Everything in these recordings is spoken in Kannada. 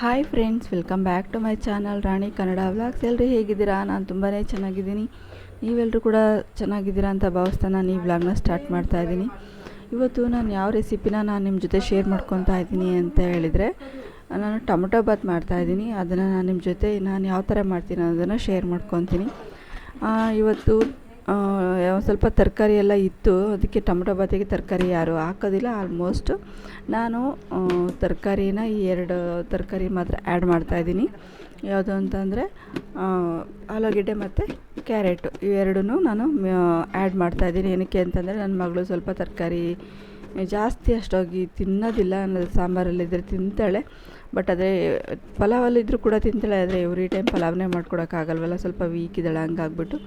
Hi friends welcome back to my channel Rani Kannada vlogs ಎಲ್ಲರೂ ಹೇಗಿದ್ದೀರಾ? ನಾನು ತುಂಬಾ ಚೆನ್ನಾಗಿದ್ದೀನಿ. ನೀವೆಲ್ಲರೂ ಕೂಡ ಚೆನ್ನಾಗಿದ್ದೀರಾ ಅಂತ ಭಾವಿಸ್ತಾ ನಾನು ಈ ವ್ಲಾಗ್ನ ಸ್ಟಾರ್ಟ್ ಮಾಡ್ತಾ ಇದ್ದೀನಿ. ಇವತ್ತು ನಾನು ಯಾವ ರೆಸಿಪಿನ ನಾನು ನಿಮ್ಮ ಜೊತೆ ಶೇರ್ ಮಾಡ್ಕೊತಾ ಇದ್ದೀನಿ ಅಂತ ಹೇಳಿದರೆ, ನಾನು ಟೊಮೊಟೊ ಬಾತ್ ಮಾಡ್ತಾಯಿದ್ದೀನಿ ಅದನ್ನು ನಾನು ನಿಮ್ಮ ಜೊತೆ ನಾನು ಯಾವ ಥರ ಮಾಡ್ತೀನಿ ಅನ್ನೋದನ್ನು ಶೇರ್ ಮಾಡ್ಕೊತೀನಿ. ಇವತ್ತು ಸ್ವಲ್ಪ ತರಕಾರಿ ಎಲ್ಲ ಇತ್ತು. ಅದಕ್ಕೆ ಟೊಮೊಟೊ ಬಾತಿಗೆ ತರಕಾರಿ ಯಾರು ಹಾಕೋದಿಲ್ಲ. ಆಲ್ಮೋಸ್ಟ್ ನಾನು ತರಕಾರಿನ ಈ ಎರಡು ತರಕಾರಿ ಮಾತ್ರ ಆ್ಯಡ್ ಮಾಡ್ತಾಯಿದ್ದೀನಿ ಯಾವುದು ಅಂತಂದರೆ ಆಲೂಗೆಡ್ಡೆ ಮತ್ತು ಕ್ಯಾರೆಟು ಇವೆರಡೂ ನಾನು ಆ್ಯಡ್ ಮಾಡ್ತಾಯಿದ್ದೀನಿ ಏನಕ್ಕೆ ಅಂತಂದರೆ ನನ್ನ ಮಗಳು ಸ್ವಲ್ಪ ತರಕಾರಿ ಜಾಸ್ತಿ ಅಷ್ಟೋಗಿ ತಿನ್ನೋದಿಲ್ಲ ಅನ್ನೋದು ಸಾಂಬಾರಲ್ಲಿದ್ದರೆ ತಿಂತಾಳೆ. ಬಟ್ ಅದೇ ಪಲಾವಲ್ಲಿದ್ದರೂ ಕೂಡ ತಿಂತಾಳೆ. ಆದರೆ ಎವ್ರಿ ಟೈಮ್ ಪಲಾವನ್ನೇ ಮಾಡ್ಕೊಡೋಕ್ಕಾಗಲ್ವಲ್ಲ. ಸ್ವಲ್ಪ ವೀಕ್ ಇದ್ದಾಳೆ, ಹಂಗಾಗ್ಬಿಟ್ಟು.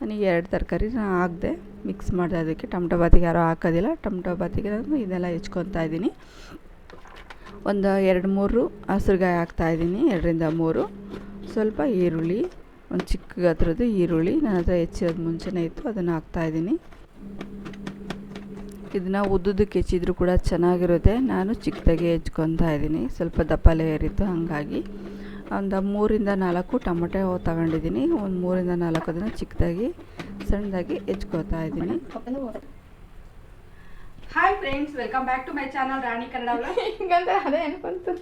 ನನಗೆ ಎರಡು ತರಕಾರಿ ನಾನು ಹಾಕ್ದೆ ಮಿಕ್ಸ್ ಮಾಡಿದೆ. ಅದಕ್ಕೆ ಟೊಮೊಟೊ ಬಾತಿಗೆ ಯಾರೂ ಹಾಕೋದಿಲ್ಲ. ಟೊಮೊಟೊ ಬಾತಿಗೆ ನಾನು ಇದೆಲ್ಲ ಹೆಚ್ಕೊತಾ ಇದ್ದೀನಿ. ಒಂದು ಎರಡು ಮೂರು ಹಸಿರುಗಾಯಿ ಹಾಕ್ತಾ ಇದ್ದೀನಿ, ಎರಡರಿಂದ ಮೂರು. ಸ್ವಲ್ಪ ಈರುಳ್ಳಿ, ಒಂದು ಚಿಕ್ಕ ಗಾತ್ರದ್ದು ಈರುಳ್ಳಿ ನನ್ನ ಹತ್ರ ಹೆಚ್ಚಿರೋದು ಮುಂಚೆನೇ ಇತ್ತು, ಅದನ್ನು ಹಾಕ್ತಾಯಿದ್ದೀನಿ ಇದನ್ನು ಉದ್ದುದಕ್ಕೆ ಹೆಚ್ಚಿದ್ರು ಕೂಡ ಚೆನ್ನಾಗಿರುತ್ತೆ. ನಾನು ಚಿಕ್ಕದಾಗಿ ಹೆಚ್ಕೊತಾ ಇದ್ದೀನಿ. ಸ್ವಲ್ಪ ದಪ್ಪ ಲೇಯರ್ ಇತ್ತು, ಹಾಗಾಗಿ. ಒಂದು ಮೂರಿಂದ ನಾಲ್ಕು ಟೊಮೊಟೊ ತಗೊಂಡಿದ್ದೀನಿ. ಒಂದು ಮೂರಿಂದ ನಾಲ್ಕು ಅದನ್ನು ಚಿಕ್ಕದಾಗಿ ಸಣ್ಣದಾಗಿ ಹೆಚ್ಕೋತಾ ಇದ್ದೀನಿ. Hi friends welcome back to my channel Rani Kannada ಹಿಂಗಂದ್ರೆ ಅದೇ ಅನ್ಕೊಂತು.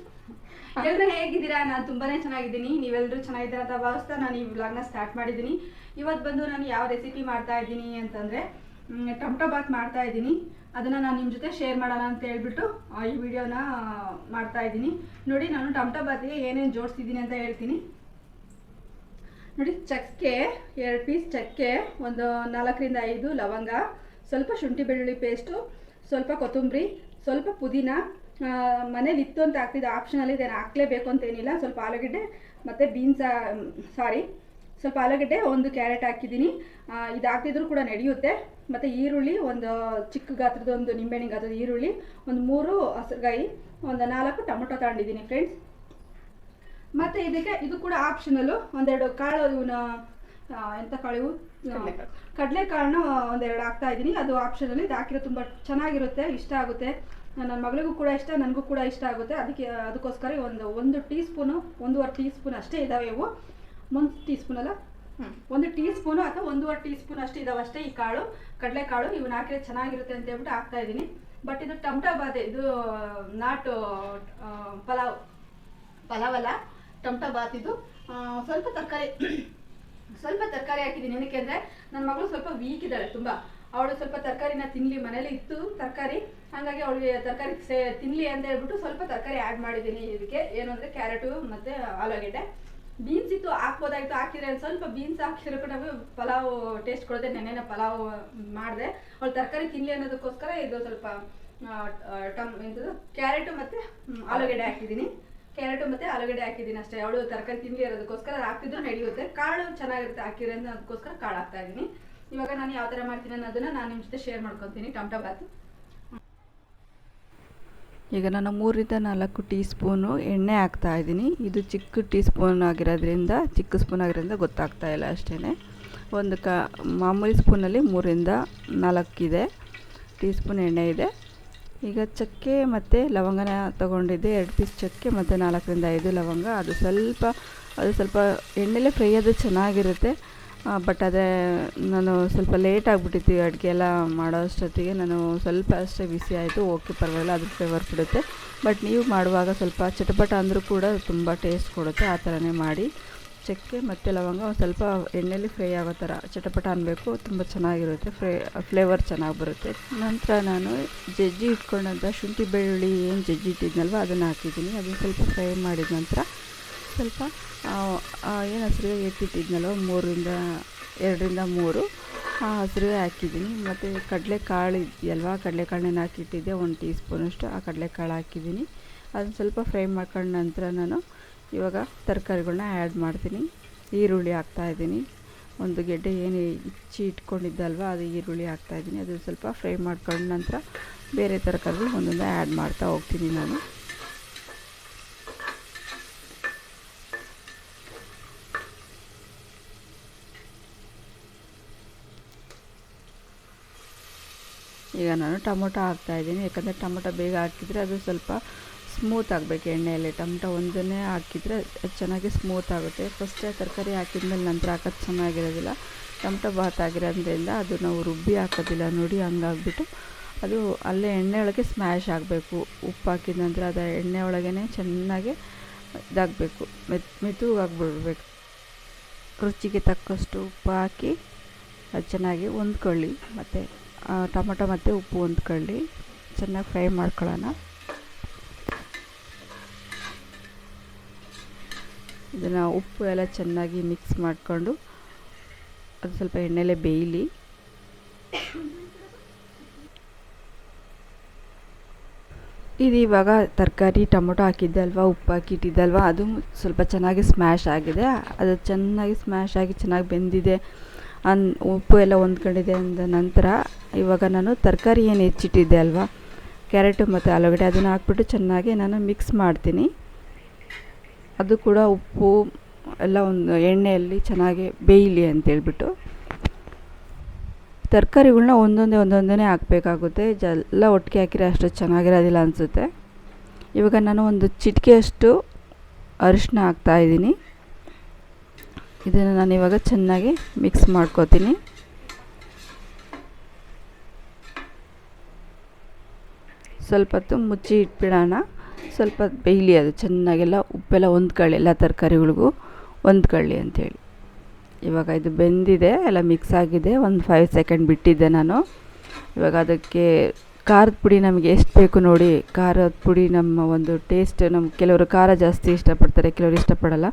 ಎಲ್ಲರೂ ಹೇಗಿದ್ದೀರಾ? ನಾನು ತುಂಬಾನೇ ಚೆನ್ನಾಗಿದ್ದೀನಿ. ನೀವೆಲ್ಲರೂ ಚೆನ್ನಾಗಿದ್ದೀರಾ ಅಂತ ಭಾವಿಸ್ತಾ ನಾನು ಈ ವ್ಲಾಗ್ನ ಸ್ಟಾರ್ಟ್ ಮಾಡಿದ್ದೀನಿ. ಇವತ್ತು ಬಂದು ನಾನು ಯಾವ ರೆಸಿಪಿ ಮಾಡ್ತಾ ಇದ್ದೀನಿ ಅಂತಂದರೆ ಟೊಮೊಟೊ ಬಾತ್ ಮಾಡ್ತಾ ಇದ್ದೀನಿ. ಅದನ್ನು ನಾನು ನಿಮ್ಮ ಜೊತೆ ಶೇರ್ ಮಾಡೋಣ ಅಂತ ಹೇಳ್ಬಿಟ್ಟು ಈ ವಿಡಿಯೋನ ಮಾಡ್ತಾ ಇದ್ದೀನಿ. ನೋಡಿ, ನಾನು ಟಮಟೊ ಬಾತಿಗೆ ಏನೇನು ಜೋಡಿಸಿದ್ದೀನಿ ಅಂತ ಹೇಳ್ತೀನಿ. ನೋಡಿ, ಚಕ್ಕೆ, ಎರಡು ಪೀಸ್ ಚಕ್ಕೆ, ಒಂದು ನಾಲ್ಕರಿಂದ ಐದು ಲವಂಗ, ಸ್ವಲ್ಪ ಶುಂಠಿ ಬೆಳ್ಳುಳ್ಳಿ ಪೇಸ್ಟು ಸ್ವಲ್ಪ ಕೊತ್ತಂಬರಿ, ಸ್ವಲ್ಪ ಪುದೀನ ಮನೇಲಿ ಇತ್ತು ಅಂತ ಹಾಕ್ತಿದ್ದೆ ಆಪ್ಷನಲ್ಲಿ ಇದೇನು ಹಾಕ್ಲೇಬೇಕು ಅಂತೇನಿಲ್ಲ ಸ್ವಲ್ಪ ಆಲೂಗಡ್ಡೆ ಮತ್ತು ಬೀನ್ಸ್ ಸಾರಿ ಸ್ವಲ್ಪ ಆಲೂಗಡ್ಡೆ ಒಂದು ಕ್ಯಾರೆಟ್ ಹಾಕಿದ್ದೀನಿ. ಇದು ಹಾಕ್ತಿದ್ರು ಕೂಡ ನಡೆಯುತ್ತೆ. ಮತ್ತು ಈರುಳ್ಳಿ ಒಂದು ಚಿಕ್ಕ ಗಾತ್ರದ ಒಂದು ನಿಂಬೆಹಣ್ಣಿನ ಗಾತ್ರದ ಈರುಳ್ಳಿ ಒಂದು ಮೂರು ಹಸಿರುಗಾಯಿ ಒಂದು ನಾಲ್ಕು ಟೊಮೊಟೊ ತಗೊಂಡಿದ್ದೀನಿ ಫ್ರೆಂಡ್ಸ್ ಮತ್ತೆ ಇದಕ್ಕೆ ಇದು ಕೂಡ ಆಪ್ಷನಲ್ಲು ಒಂದೆರಡು ಕಾಳು ಇವನ್ನ ಎಂಥ ಕಾಳು. ಕಡಲೆಕಾಳನ್ನ ಒಂದೆರಡು ಹಾಕ್ತಾ ಇದ್ದೀನಿ. ಅದು ಆಪ್ಷನಲ್ಲಿ ಇದು ಹಾಕಿರೋ ತುಂಬ ಚೆನ್ನಾಗಿರುತ್ತೆ ಇಷ್ಟ ಆಗುತ್ತೆ. ನನ್ನ ಮಗಳಿಗೂ ಕೂಡ ಇಷ್ಟ ನನಗೂ ಕೂಡ ಇಷ್ಟ ಆಗುತ್ತೆ. ಅದಕ್ಕೆ ಅದಕ್ಕೋಸ್ಕರ ಒಂದು ಒಂದು ಟೀ ಸ್ಪೂನು ಒಂದೂವರೆ ಟೀ ಸ್ಪೂನ್ ಅಷ್ಟೇ ಇದ್ದಾವೆ ಇವು. ಒಂದು ಟೀ ಸ್ಪೂನ್ ಅಲ್ಲ. ಒಂದು ಟೀ ಸ್ಪೂನು ಅಥವಾ ಒಂದೂವರೆ ಟೀ ಸ್ಪೂನ್ ಅಷ್ಟು ಇದಾವೆ. ಅಷ್ಟೇ ಈ ಕಾಳು ಕಡಲೆಕಾಳು ಇವನ್ನ ಹಾಕಿದ್ರೆ ಚೆನ್ನಾಗಿರುತ್ತೆ ಅಂತ ಹೇಳ್ಬಿಟ್ಟು ಹಾಕ್ತಾ ಇದ್ದೀನಿ. ಬಟ್ ಇದು ಟಮಟೊ ಬಾತೆ ಇದು ನಾಟು ಪಲಾವ್ ಪಲಾವ್. ಅಲ್ಲ ಟೊಮಟೊ ಬಾತ್ ಇದು ಸ್ವಲ್ಪ ತರಕಾರಿ ಸ್ವಲ್ಪ ತರಕಾರಿ ಹಾಕಿದ್ದೀನಿ. ಏನಕ್ಕೆ ಅಂದರೆ ನನ್ನ ಮಗಳು ಸ್ವಲ್ಪ ವೀಕ್ ಇದ್ದಾಳೆ ತುಂಬ. ಅವಳು ಸ್ವಲ್ಪ ತರಕಾರಿನ ತಿನ್ನಲಿ ಮನೇಲಿ ಇತ್ತು ತರಕಾರಿ. ಹಾಗಾಗಿ ಅವಳಿಗೆ ತರಕಾರಿ ಸೇ ತಿನ್ನಲಿ ಅಂತ ಹೇಳ್ಬಿಟ್ಟು ಸ್ವಲ್ಪ ತರಕಾರಿ ಆ್ಯಡ್ ಮಾಡಿದ್ದೀನಿ. ಇದಕ್ಕೆ ಏನು ಅಂದರೆ ಕ್ಯಾರೆಟು ಮತ್ತು ಆಲೂಗೆಡ್ಡೆ. ಬೀನ್ಸ್ ಇತ್ತು ಹಾಕ್ಬೋದಾಗಿತ್ತು ಹಾಕಿದ್ರೆ ಒಂದು ಸ್ವಲ್ಪ ಬೀನ್ಸ್ ಹಾಕಿದ್ರು ಕೂಡ ಪಲಾವ್ ಟೇಸ್ಟ್ ಕೊಡದೆ ನೆನ್ನೆನ ಪಲಾವ್ ಮಾಡಿದೆ. ಅವಳು ತರಕಾರಿ ತಿನ್ನಲಿ ಅನ್ನೋದಕ್ಕೋಸ್ಕರ ಇದು ಸ್ವಲ್ಪ ಟಮ್ ಎಂಥದ್ದು ಕ್ಯಾರೆಟು ಮತ್ತು ಆಲೂಗಡ್ಡೆ ಹಾಕಿದ್ದೀನಿ. ಕ್ಯಾರೆಟು ಮತ್ತು ಆಲೂಗಡ್ಡೆ ಹಾಕಿದ್ದೀನಿ ಅಷ್ಟೇ. ಅವಳು ತರಕಾರಿ ತಿನ್ನಲಿ ಅನ್ನೋದಕ್ಕೋಸ್ಕರ ಹಾಕ್ತಿದ್ರು, ನಡೆಯುತ್ತೆ. ಕಾಳು ಚೆನ್ನಾಗಿರುತ್ತೆ ಹಾಕಿದ್ರೆ ಅನ್ನೋದಕ್ಕೋಸ್ಕರ ಕಾಳು ಹಾಕ್ತಾ ಇದ್ದೀನಿ. ಇವಾಗ ನಾನು ಯಾವ ಥರ ಮಾಡ್ತೀನಿ ಅನ್ನೋದನ್ನ ನಾನು ನಿಮ್ಮ ಜೊತೆ ಶೇರ್ ಮಾಡ್ಕೊತೀನಿ. ಟೊಮಟೊ ಬಾತು. ಈಗ ನಾನು ಮೂರಿಂದ ನಾಲ್ಕು ಟೀ ಸ್ಪೂನು ಎಣ್ಣೆ ಹಾಕ್ತಾ ಇದ್ದೀನಿ. ಇದು ಚಿಕ್ಕ ಟೀ ಸ್ಪೂನ್ ಆಗಿರೋದ್ರಿಂದ, ಚಿಕ್ಕ ಸ್ಪೂನ್ ಆಗಿರೋದ್ರಿಂದ ಗೊತ್ತಾಗ್ತಾ ಇಲ್ಲ ಅಷ್ಟೇ ಒಂದು ಕ, ಮಾಮೂಲಿ ಸ್ಪೂನಲ್ಲಿ ಮೂರಿಂದ ನಾಲ್ಕಿದೆ ಟೀ ಸ್ಪೂನ್ ಎಣ್ಣೆ ಇದೆ. ಈಗ ಚಕ್ಕೆ ಮತ್ತು ಲವಂಗನ ತೊಗೊಂಡಿದ್ದೆ, ಎರಡು ಪೀಸ್ ಚಕ್ಕೆ ಮತ್ತು ನಾಲ್ಕರಿಂದ ಐದು ಲವಂಗ. ಅದು ಸ್ವಲ್ಪ ಅದು ಸ್ವಲ್ಪ ಎಣ್ಣೆಲೇ ಫ್ರೈ ಅದು ಚೆನ್ನಾಗಿರುತ್ತೆ. ಬಟ್ ಅದೇ ನಾನು ಸ್ವಲ್ಪ ಲೇಟ್ ಆಗಿಬಿಟ್ಟಿತ್ತು ಅಡುಗೆ ಎಲ್ಲ ಮಾಡೋ ಅಷ್ಟೊತ್ತಿಗೆ. ನಾನು ಸ್ವಲ್ಪ ಅಷ್ಟೇ ಬಿಸಿ ಆಯಿತು. ಓಕೆ ಪರವಾಗಿಲ್ಲ ಅದ್ರ ಫ್ಲೇವರ್ ಬಿಡುತ್ತೆ. ಬಟ್ ನೀವು ಮಾಡುವಾಗ ಸ್ವಲ್ಪ ಚಟಪಟ ಅಂದರೂ ಕೂಡ ತುಂಬ ಟೇಸ್ಟ್ ಕೊಡುತ್ತೆ. ಆ ಥರನೇ ಮಾಡಿ. ಚಕ್ಕೆ ಮತ್ತು ಲವಂಗ ಒಂದು ಸ್ವಲ್ಪ ಎಣ್ಣೆಯಲ್ಲಿ ಫ್ರೈ ಆಗೋ ಥರ ಚಟಪಟ ಅನ್ನಬೇಕು ತುಂಬ ಚೆನ್ನಾಗಿರುತ್ತೆ. ಫ್ರೈ ಫ್ಲೇವರ್ ಚೆನ್ನಾಗಿ ಬರುತ್ತೆ. ನಂತರ ನಾನು ಜಜ್ಜಿ ಇಟ್ಕೊಂಡಂಥ ಶುಂಠಿ ಬೆಳ್ಳುಳ್ಳಿ, ಏನು ಜಜ್ಜಿ ಇಟ್ಟಿದ್ನಲ್ವ, ಅದನ್ನು ಹಾಕಿದ್ದೀನಿ. ಅದನ್ನು ಸ್ವಲ್ಪ ಫ್ರೈ ಮಾಡಿದ ನಂತರ ಸ್ವಲ್ಪ ಏನು ಹಸಿರು ಎತ್ತಿಟ್ಟಿದ್ನಲ್ವ ಮೂರರಿಂದ, ಎರಡರಿಂದ ಮೂರು, ಆ ಹಸಿರುವೆ ಹಾಕಿದ್ದೀನಿ. ಮತ್ತು ಕಡಲೆಕಾಳು ಇದೆಯಲ್ವ, ಕಡಲೆಕಾಳನ್ನ ಹಾಕಿಟ್ಟಿದ್ದೆ, ಒಂದು ಟೀ ಸ್ಪೂನಷ್ಟು ಆ ಕಡಲೆಕಾಳು ಹಾಕಿದ್ದೀನಿ. ಅದನ್ನ ಸ್ವಲ್ಪ ಫ್ರೈ ಮಾಡ್ಕೊಂಡ ನಂತರ ನಾನು ಇವಾಗ ತರಕಾರಿಗಳನ್ನ ಆ್ಯಡ್ ಮಾಡ್ತೀನಿ. ಈರುಳ್ಳಿ ಹಾಕ್ತಾಯಿದ್ದೀನಿ ಒಂದು ಗೆಡ್ಡೆ ಏನು ಇಚ್ಚಿ ಇಟ್ಕೊಂಡಿದ್ದಲ್ವ, ಅದು ಈರುಳ್ಳಿ ಹಾಕ್ತಾಯಿದ್ದೀನಿ ಅದು ಸ್ವಲ್ಪ ಫ್ರೈ ಮಾಡ್ಕೊಂಡ ನಂತರ ಬೇರೆ ತರಕಾರಿಗಳು ಒಂದೊಂದು ಆ್ಯಡ್ ಮಾಡ್ತಾ ಹೋಗ್ತೀನಿ ನಾನು. ಈಗ ನಾನು ಟೊಮೊಟೊ ಹಾಕ್ತಾಯಿದ್ದೀನಿ ಯಾಕಂದರೆ ಟೊಮೊಟೊ ಬೇಗ ಹಾಕಿದರೆ ಅದು ಸ್ವಲ್ಪ ಸ್ಮೂತ್ ಆಗಬೇಕು ಎಣ್ಣೆಯಲ್ಲಿ. ಟೊಮೊಟೊ ಒಂದನ್ನೇ ಹಾಕಿದರೆ ಚೆನ್ನಾಗಿ ಸ್ಮೂತ್ ಆಗುತ್ತೆ. ಫಸ್ಟೇ ತರಕಾರಿ ಹಾಕಿದ್ಮೇಲೆ ನಂತರ ಹಾಕೋದು ಚೆನ್ನಾಗಿರೋದಿಲ್ಲ. ಟೊಮೊಟೊ ಬಾತ್ ಆಗಿರೋದ್ರಿಂದ ಅದು ನಾವು ರುಬ್ಬಿ ಹಾಕೋದಿಲ್ಲ. ನೋಡಿ, ಹಂಗಾಗ್ಬಿಟ್ಟು ಅದು ಅಲ್ಲೇ ಎಣ್ಣೆ ಒಳಗೆ ಸ್ಮ್ಯಾಶ್ ಆಗಬೇಕು. ಉಪ್ಪು ಹಾಕಿದ ನಂತರ ಅದು ಎಣ್ಣೆ ಒಳಗೇ ಚೆನ್ನಾಗಿ ಇದಾಗಬೇಕು. ಮೆತ್ ಮೆತ್ತಗಾಗ್ಬಿಡ್ಬೇಕು ರುಚಿಗೆ ತಕ್ಕಷ್ಟು ಉಪ್ಪು ಹಾಕಿ ಅದು ಚೆನ್ನಾಗಿ ಹೊಂದ್ಕೊಳ್ಳಿ ಮತ್ತು ಟೊಮಟೊ ಮತ್ತು ಉಪ್ಪು ಹೊಂದ್ಕೊಳ್ಳಿ. ಚೆನ್ನಾಗಿ ಫ್ರೈ ಮಾಡ್ಕೊಳ್ಳೋಣ. ಇದನ್ನು ಉಪ್ಪು ಎಲ್ಲ ಚೆನ್ನಾಗಿ ಮಿಕ್ಸ್ ಮಾಡಿಕೊಂಡು ಅದು ಸ್ವಲ್ಪ ಎಣ್ಣೆಲೆ ಬೇಯಲಿ. ಇದು ಇವಾಗ ತರಕಾರಿ, ಟೊಮೊಟೊ ಹಾಕಿದ್ದೆ ಅಲ್ವಾ ಉಪ್ಪು ಹಾಕಿಟ್ಟಿದ್ದಲ್ವ, ಅದು ಸ್ವಲ್ಪ ಚೆನ್ನಾಗಿ ಸ್ಮ್ಯಾಶ್ ಆಗಿದೆ. ಅದು ಚೆನ್ನಾಗಿ ಸ್ಮ್ಯಾಶ್ ಆಗಿ ಚೆನ್ನಾಗಿ ಬೆಂದಿದೆ. ಅನ್ ಉಪ್ಪು ಎಲ್ಲ ಹೊಂದ್ಕೊಂಡಿದೆ ಅಂದ ನಂತರ ಇವಾಗ ನಾನು ತರಕಾರಿ ಏನು ಹೆಚ್ಚಿಟ್ಟಿದ್ದೆ ಅಲ್ವಾ? ಕ್ಯಾರೆಟು ಮತ್ತು ಆಲೂಗಡ್ಡೆ ಅದನ್ನು ಹಾಕ್ಬಿಟ್ಟು ಚೆನ್ನಾಗಿ ನಾನು ಮಿಕ್ಸ್ ಮಾಡ್ತೀನಿ. ಅದು ಕೂಡ ಉಪ್ಪು, ಎಲ್ಲ ಒಂದು ಎಣ್ಣೆಯಲ್ಲಿ ಚೆನ್ನಾಗಿ ಬೇಯಲಿ ಅಂತೇಳ್ಬಿಟ್ಟು. ತರಕಾರಿಗಳ್ನ ಒಂದೊಂದೇ ಒಂದೊಂದೇ ಹಾಕಬೇಕಾಗುತ್ತೆ. ಎಲ್ಲ ಒಟ್ಟಿಗೆ ಹಾಕಿದ್ರೆ ಅಷ್ಟು ಚೆನ್ನಾಗಿರೋದಿಲ್ಲ ಅನಿಸುತ್ತೆ. ಇವಾಗ ನಾನು ಒಂದು ಚಿಟಿಕೆಯಷ್ಟು ಅರಿಶಿನ ಹಾಕ್ತಾಯಿದ್ದೀನಿ ಇದನ್ನು ನಾನು ಇವಾಗ ಚೆನ್ನಾಗಿ ಮಿಕ್ಸ್ ಮಾಡ್ಕೋತೀನಿ. ಸ್ವಲ್ಪ ಹೊತ್ತು ಮುಚ್ಚಿ ಇಟ್ಬಿಡೋಣ. ಸ್ವಲ್ಪ ಬೇಯಲಿ ಅದು ಚೆನ್ನಾಗೆಲ್ಲ ಉಪ್ಪೆಲ್ಲ ಹೊಂದ್ಕೊಳ್ಳಿ ಎಲ್ಲ ತರಕಾರಿಗಳಿಗೂ ಹೊಂದ್ಕೊಳ್ಳಿ ಅಂಥೇಳಿ ಇವಾಗ ಇದು ಬೆಂದಿದೆ, ಎಲ್ಲ ಮಿಕ್ಸ್ ಆಗಿದೆ. ಒಂದು ಫೈವ್ ಸೆಕೆಂಡ್ ಬಿಟ್ಟಿದ್ದೆ ನಾನು. ಇವಾಗ ಅದಕ್ಕೆ ಖಾರದ ಪುಡಿ ನಮಗೆ ಎಷ್ಟು ಬೇಕು ನೋಡಿ, ಖಾರದ ಪುಡಿ ನಮ್ಮ ಒಂದು ಟೇಸ್ಟ್ ನಮ್ಗೆ ಕೆಲವರು ಖಾರ ಜಾಸ್ತಿ ಇಷ್ಟಪಡ್ತಾರೆ, ಕೆಲವರು ಇಷ್ಟಪಡಲ್ಲ.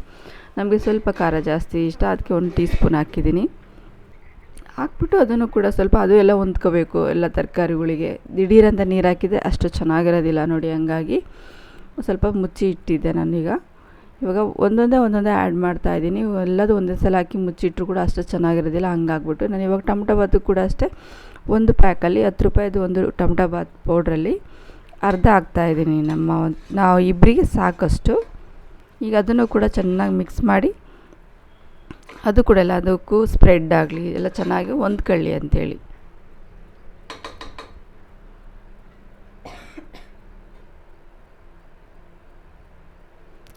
ನಮಗೆ ಸ್ವಲ್ಪ ಖಾರ ಜಾಸ್ತಿ ಇಷ್ಟ, ಅದಕ್ಕೆ ಒಂದು ಟೀ ಸ್ಪೂನ್ ಹಾಕಿದ್ದೀನಿ. ಹಾಕ್ಬಿಟ್ಟು ಅದನ್ನು ಕೂಡ ಸ್ವಲ್ಪ ಅದು ಎಲ್ಲ ಹೊಂದ್ಕೋಬೇಕು, ಎಲ್ಲ ತರಕಾರಿಗಳಿಗೆ. ದಿಢೀರಂತ ನೀರು ಹಾಕಿದೆ ಅಷ್ಟು ಚೆನ್ನಾಗಿರೋದಿಲ್ಲ ನೋಡಿ ಹಂಗಾಗಿ. ಸ್ವಲ್ಪ ಮುಚ್ಚಿ ಇಟ್ಟಿದ್ದೆ ನಾನೀಗ. ಇವಾಗ ಒಂದೊಂದೇ ಒಂದೊಂದೇ ಆ್ಯಡ್ ಮಾಡ್ತಾ ಇದ್ದೀನಿ. ಎಲ್ಲದೂ ಒಂದೇ ಸಲ ಹಾಕಿ ಮುಚ್ಚಿಟ್ರು ಕೂಡ ಅಷ್ಟು ಚೆನ್ನಾಗಿರೋದಿಲ್ಲ, ಹಂಗಾಗ್ಬಿಟ್ಟು. ನಾನು ಇವಾಗ ಟೊಮಟೊ ಬಾತು ಕೂಡ ಅಷ್ಟೇ. ಒಂದು ಪ್ಯಾಕಲ್ಲಿ ಹತ್ತು ರೂಪಾಯಿದು ಒಂದು ಟೊಮಟೊ ಬಾತ್ ಪೌಡ್ರಲ್ಲಿ ಅರ್ಧ ಹಾಕ್ತಾಯಿದ್ದೀನಿ ನಮ್ಮ ನಾವು ಇಬ್ಬರಿಗೆ ಸಾಕಷ್ಟು. ಈಗ ಅದನ್ನು ಕೂಡ ಚೆನ್ನಾಗಿ ಮಿಕ್ಸ್ ಮಾಡಿ ಅದು ಕೂಡ ಎಲ್ಲ ಅದಕ್ಕೂ ಸ್ಪ್ರೆಡ್ ಆಗಲಿ, ಎಲ್ಲ ಚೆನ್ನಾಗಿ ಹೊಂದ್ಕೊಳ್ಳಿ ಅಂಥೇಳಿ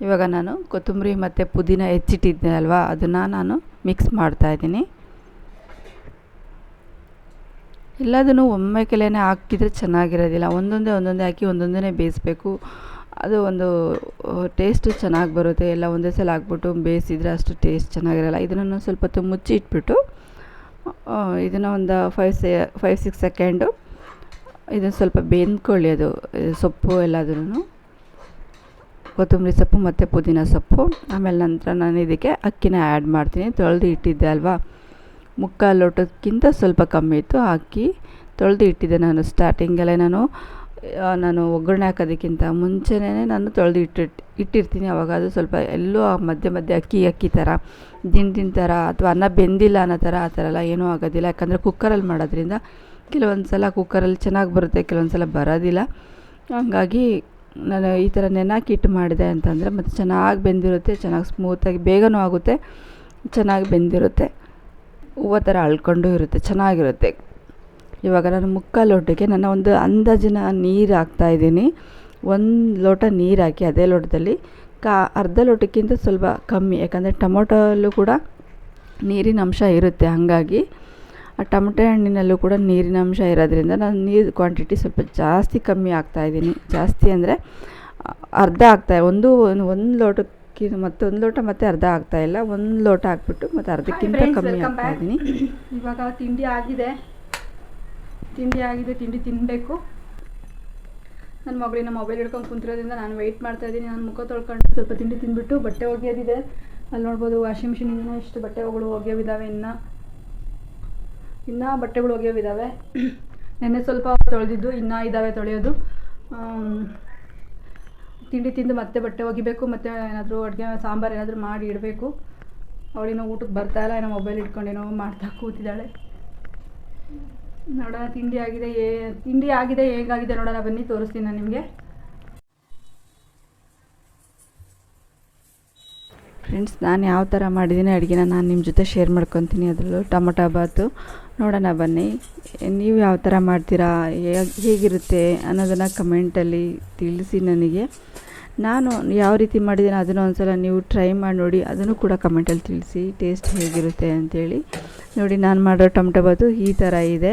ಇವಾಗ ನಾನು ಕೊತ್ತಂಬರಿ ಮತ್ತು ಪುದೀನ ಹೆಚ್ಚಿಟ್ಟಿದ್ದೆ ಅಲ್ವಾ, ಅದನ್ನು ನಾನು ಮಿಕ್ಸ್ ಮಾಡ್ತಾಯಿದ್ದೀನಿ ಎಲ್ಲದನ್ನು ಒಮ್ಮೆ ಕಲೆಯೇ ಹಾಕಿದರೆ ಚೆನ್ನಾಗಿರೋದಿಲ್ಲ. ಒಂದೊಂದೇ ಒಂದೊಂದೇ ಹಾಕಿ ಒಂದೊಂದೇ ಬೇಯಿಸ್ಬೇಕು. ಅದು ಒಂದು ಟೇಸ್ಟು ಚೆನ್ನಾಗಿ ಬರುತ್ತೆ. ಎಲ್ಲ ಒಂದೇ ಸಲ ಹಾಕ್ಬಿಟ್ಟು ಬೇಯಿಸಿದರೆ ಅಷ್ಟು ಟೇಸ್ಟ್ ಚೆನ್ನಾಗಿರಲ್ಲ. ಇದನ್ನು ಸ್ವಲ್ಪ ಹೊತ್ತು ಮುಚ್ಚಿ ಇಟ್ಬಿಟ್ಟು ಇದನ್ನು ಒಂದು ಫೈವ್ ಸೆ ಫೈವ್ ಸಿಕ್ಸ್ ಸೆಕೆಂಡು ಇದನ್ನು ಸ್ವಲ್ಪ ಬೆಂದ್ಕೊಳ್ಳಿ ಅದು ಸೊಪ್ಪು ಎಲ್ಲದನ್ನು. ಕೊತ್ತಂಬರಿ ಸೊಪ್ಪು ಮತ್ತು ಪುದೀನ ಸೊಪ್ಪು. ಆಮೇಲೆ ನಂತರ ನಾನು ಇದಕ್ಕೆ ಅಕ್ಕಿನ ಆ್ಯಡ್ ಮಾಡ್ತೀನಿ. ತೊಳೆದು ಇಟ್ಟಿದ್ದೆ ಅಲ್ವಾ? ಮುಕ್ಕಾಲು ಲೋಟಕ್ಕಿಂತ ಸ್ವಲ್ಪ ಕಮ್ಮಿ ಇತ್ತು. ಹಾಕಿ ತೊಳೆದು ಇಟ್ಟಿದ್ದೆ ನಾನು ಸ್ಟಾರ್ಟಿಂಗಲ್ಲೇ ನಾನು ನಾನು ಒಗ್ಗರಣೆ ಹಾಕೋದಕ್ಕಿಂತ ಮುಂಚೆನೇ ನಾನು ತೊಳೆದು ಇಟ್ಟಿಟ್ಟು ಇಟ್ಟಿರ್ತೀನಿ. ಅವಾಗ ಅದು ಸ್ವಲ್ಪ ಎಲ್ಲೋ ಮಧ್ಯೆ ಮಧ್ಯೆ ಅಕ್ಕಿ ಅಕ್ಕಿ ಥರ, ದಿನ ಥರ ಅಥವಾ ಅನ್ನ ಬೆಂದಿಲ್ಲ ಅನ್ನೋ ಥರ, ಆ ಥರ ಎಲ್ಲ ಏನೂ ಆಗೋದಿಲ್ಲ. ಯಾಕಂದರೆ ಕುಕ್ಕರಲ್ಲಿ ಮಾಡೋದ್ರಿಂದ ಕೆಲವೊಂದು ಸಲ ಕುಕ್ಕರಲ್ಲಿ ಚೆನ್ನಾಗಿ ಬರುತ್ತೆ ಕೆಲವೊಂದು ಸಲ ಬರೋದಿಲ್ಲ. ಹಂಗಾಗಿ ನಾನು ಈ ಥರ ನೆನಾಕಿಟ್ಟು ಮಾಡಿದೆ ಅಂತಂದರೆ ಮತ್ತು ಚೆನ್ನಾಗಿ ಬೆಂದಿರುತ್ತೆ, ಚೆನ್ನಾಗಿ ಸ್ಮೂತಾಗಿ ಬೇಗನೂ ಆಗುತ್ತೆ, ಚೆನ್ನಾಗಿ ಬೆಂದಿರುತ್ತೆ. ಹೂವು ಥರ ಅಳ್ಕೊಂಡು ಇರುತ್ತೆ, ಚೆನ್ನಾಗಿರುತ್ತೆ. ಇವಾಗ ನಾನು ಮುಕ್ಕಾಲು ಲೋಟಕ್ಕೆ ನನ್ನ ಒಂದು ಅಂದಾಜಿನ ನೀರು ಹಾಕ್ತಾಯಿದ್ದೀನಿ ಒಂದು ಲೋಟ ನೀರು ಹಾಕಿ ಅದೇ ಲೋಟದಲ್ಲಿ ಕಾ, ಅರ್ಧ ಲೋಟಕ್ಕಿಂತ ಸ್ವಲ್ಪ ಕಮ್ಮಿ, ಯಾಕಂದರೆ ಟೊಮೊಟೋಲ್ಲೂ ಕೂಡ ನೀರಿನ ಅಂಶ ಇರುತ್ತೆ ಹಾಗಾಗಿ. ಆ ಟೊಮೊಟೊ ಹಣ್ಣಿನಲ್ಲೂ ಕೂಡ ನೀರಿನ ಅಂಶ ಇರೋದ್ರಿಂದ ನಾನು ನೀರು ಕ್ವಾಂಟಿಟಿ ಸ್ವಲ್ಪ ಜಾಸ್ತಿ ಕಮ್ಮಿ ಹಾಕ್ತಾಯಿದ್ದೀನಿ ಜಾಸ್ತಿ ಅಂದರೆ ಅರ್ಧ ಆಗ್ತಾ, ಒಂದು ಒಂದು ಲೋಟಕ್ಕೆ ಮತ್ತೊಂದು ಲೋಟ ಮತ್ತೆ ಅರ್ಧ ಆಗ್ತಾ ಇಲ್ಲ ಒಂದು ಲೋಟ ಹಾಕ್ಬಿಟ್ಟು ಮತ್ತೆ ಅರ್ಧಕ್ಕಿಂತ ಕಮ್ಮಿ ಹಾಕ್ತಾಯಿದ್ದೀನಿ ಇವಾಗ ತಿಂಡಿ ಆಗಿದೆ. ತಿಂಡಿ ಆಗಿದೆ ತಿಂಡಿ ತಿನ್ನಬೇಕು ನನ್ನ ಮಗಳಿನ ಮೊಬೈಲ್ ಹಿಡ್ಕೊಂಡು ಕುಂತಿರೋದ್ರಿಂದ ನಾನು ವೆಯ್ಟ್ ಮಾಡ್ತಾ ಇದ್ದೀನಿ ನಾನು ಮುಖ ತೊಳ್ಕೊಂಡು ಸ್ವಲ್ಪ ತಿಂಡಿ ತಿಂದ್ಬಿಟ್ಟು ಬಟ್ಟೆ ಒಗೆಯೋದಿದೆ. ಅಲ್ಲಿ ನೋಡ್ಬೋದು ವಾಷಿಂಗ್ ಮಿಷಿನಿಂದ ಇಷ್ಟು ಬಟ್ಟೆಗಳು ಒಗೆಯೋವಿದ್ದಾವೆ ಇನ್ನು. ಇನ್ನೂ ಬಟ್ಟೆಗಳು ಒಗೆಯೋವಿದ್ದಾವೆ ನೆನ್ನೆ ಸ್ವಲ್ಪ ತೊಳೆದಿದ್ದು ಇನ್ನೂ ಇದ್ದಾವೆ ತೊಳೆಯೋದು. ತಿಂಡಿ ತಿಂದು ಮತ್ತೆ ಬಟ್ಟೆ ಒಗಿಬೇಕು, ಮತ್ತೆ ಏನಾದರೂ ಅಡುಗೆ ಸಾಂಬಾರು ಏನಾದರೂ ಮಾಡಿ ಇಡಬೇಕು. ಅವಳಿನ ಊಟಕ್ಕೆ ಬರ್ತಾ ಇಲ್ಲ, ಏನೋ ಮೊಬೈಲ್ ಇಟ್ಕೊಂಡೇನೋ ಮಾಡ್ತಾ ಕೂತಿದ್ದಾಳೆ. ನೋಡೋಣ, ತಿಂಡಿ ಆಗಿದೆ, ಏ, ತಿಂಡಿ ಆಗಿದೆ, ಹೇಗಾಗಿದೆ ನೋಡೋಣ, ಬನ್ನಿ, ತೋರಿಸ್ತೀನಿ ನಾನು ನಿಮಗೆ. ಫ್ರೆಂಡ್ಸ್ ನಾನು ಯಾವ ಥರ ಮಾಡಿದ್ದೀನಿ ಅಡುಗೆನ ನಾನು ನಿಮ್ಮ ಜೊತೆ ಶೇರ್ ಮಾಡ್ಕೊತೀನಿ ಅದರಲ್ಲೂ ಟೊಮೊಟೊ ಬಾತು. ನೋಡೋಣ, ಬನ್ನಿ. ನೀವು ಯಾವ ಥರ ಮಾಡ್ತೀರಾ, ಹೇಗ್- ಹೇಗಿರುತ್ತೆ ಅನ್ನೋದನ್ನು ಕಮೆಂಟಲ್ಲಿ ತಿಳಿಸಿ ನನಗೆ. ನಾನು ಯಾವ ರೀತಿ ಮಾಡಿದ್ದೀನಿ ಅದನ್ನು ಒಂದ್ಸಲ ನೀವು ಟ್ರೈ ಮಾಡಿ ನೋಡಿ, ಅದನ್ನು ಕೂಡ ಕಮೆಂಟಲ್ಲಿ ತಿಳಿಸಿ ಟೇಸ್ಟ್ ಹೇಗಿರುತ್ತೆ ಅಂಥೇಳಿ ನೋಡಿ, ನಾನು ಮಾಡೋ ಟೊಮೆಟೊ ಬಾತು ಈ ಥರ ಇದೆ.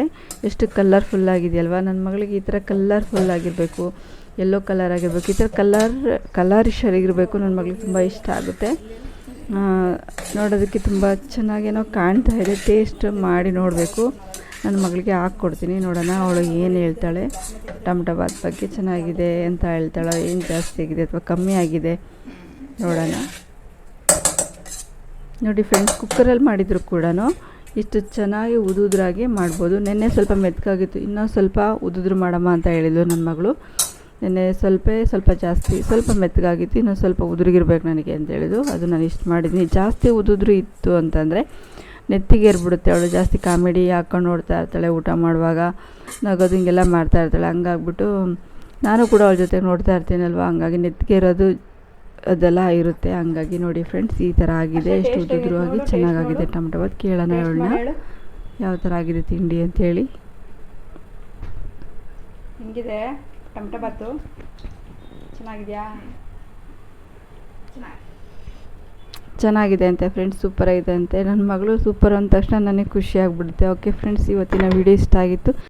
ಎಷ್ಟು ಕಲರ್ಫುಲ್ ಆಗಿದೆಯಲ್ವಾ? ನನ್ನ ಮಗಳಿಗೆ ಈ ಥರ ಕಲರ್ಫುಲ್ ಆಗಿರಬೇಕು ಯೆಲ್ಲೋ ಕಲರ್ ಆಗಿರಬೇಕು, ಈ ಥರ ಕಲರ್ ಕಲರಿಶ್ ಆಗಿರಬೇಕು ನನ್ನ ಮಗಳಿಗೆ ತುಂಬ ಇಷ್ಟ ಆಗುತ್ತೆ. ನೋಡೋದಕ್ಕೆ ತುಂಬ ಚೆನ್ನಾಗೇನೋ ಕಾಣ್ತಾ ಇದೆ. ಟೇಸ್ಟ್ ಮಾಡಿ ನೋಡಬೇಕು. ನನ್ನ ಮಗಳಿಗೆ ಹಾಕ್ಕೊಡ್ತೀನಿ. ನೋಡೋಣ ಅವಳು ಏನು ಹೇಳ್ತಾಳೆ. ಟೊಮೆಟೊ ಬಾತ್ ಬಗ್ಗೆ ಚೆನ್ನಾಗಿದೆ ಅಂತ ಹೇಳ್ತಾಳೆ, ಏನು ಜಾಸ್ತಿ ಆಗಿದೆ ಅಥವಾ ಕಮ್ಮಿ ಆಗಿದೆ? ನೋಡೋಣ. ನೋಡಿ ಫ್ರೆಂಡ್ಸ್ ಕುಕ್ಕರಲ್ಲಿ ಮಾಡಿದ್ರು ಕೂಡ ಇಷ್ಟು ಚೆನ್ನಾಗಿ ಉದುದ್ರಾಗಿ ಮಾಡ್ಬೋದು. ನೆನ್ನೆ ಸ್ವಲ್ಪ ಮೆತ್ಕಾಗಿತ್ತು ಇನ್ನೂ ಸ್ವಲ್ಪ ಉದುದ್ರು ಮಾಡಮ್ಮ ಅಂತ ಹೇಳಿದ್ಲು ನನ್ನ ಮಗಳು. ನೆನ್ನೆ ಸ್ವಲ್ಪ ಸ್ವಲ್ಪ ಜಾಸ್ತಿ, ಸ್ವಲ್ಪ ಮೆತ್ತಗಾಗಿತ್ತು ಇನ್ನೂ ಸ್ವಲ್ಪ ಉದುರಿಗಿರ್ಬೇಕು ನನಗೆ ಅಂತ ಹೇಳಿದ್ರು ಅದು ನಾನು ಇಷ್ಟು ಮಾಡಿದ್ದೀನಿ. ಜಾಸ್ತಿ ಉದುದ್ರು ಇತ್ತು ಅಂತಂದರೆ ನೆತ್ತಿಗೆ ಏರ್ಬಿಡುತ್ತೆ ಅವಳು ಜಾಸ್ತಿ ಕಾಮಿಡಿ ಹಾಕ್ಕೊಂಡು ನೋಡ್ತಾ ಇರ್ತಾಳೆ ಊಟ ಮಾಡುವಾಗ ನಗೋದು ಹಿಂಗೆಲ್ಲ ಮಾಡ್ತಾ ಇರ್ತಾಳೆ. ಹಂಗಾಗ್ಬಿಟ್ಟು ನಾನು ಕೂಡ ಅವಳ ಜೊತೆ ನೋಡ್ತಾ ಇರ್ತೀನಲ್ವ? ಹಂಗಾಗಿ ನೆತ್ತಿಗೆ ಇರೋದು ಅದೆಲ್ಲ ಇರುತ್ತೆ. ಹಂಗಾಗಿ ನೋಡಿ ಫ್ರೆಂಡ್ಸ್ ಈ ಥರ ಆಗಿದೆ. ಎಷ್ಟು ಉದ್ದಿದ್ರು ಆಗಿ ಆಗಿತ್ತು ನೋಡು, ಚೆನ್ನಾಗಾಗಿದೆ. ಟೊಮೆಟೊ ಬಾತ್ ಕೇಳೋಣ ಅವಳನ್ನ. ಯಾವ ಥರ ಆಗಿದೆ ತಿಂಡಿ ಅಂತೇಳಿ ಹಿಂಗಿದೆ ಟೊಮೆಟೊ ಬಾತು ಚೆನ್ನಾಗಿದೆಯಾ? ಚೆನ್ನಾಗಿದೆ ಅಂತೆ ಫ್ರೆಂಡ್ಸ್ ಸೂಪರಾಗಿದೆ ಅಂತೆ. ನನ್ನ ಮಗಳು ಸೂಪರ್ ಅಂದ ತಕ್ಷಣ ನನಗೆ ಖುಷಿ ಆಗಿಬಿಡುತ್ತೆ. ಓಕೆ ಫ್ರೆಂಡ್ಸ್ ಇವತ್ತಿನ ವಿಡಿಯೋ ಇಷ್ಟ ಆಗಿತ್ತು.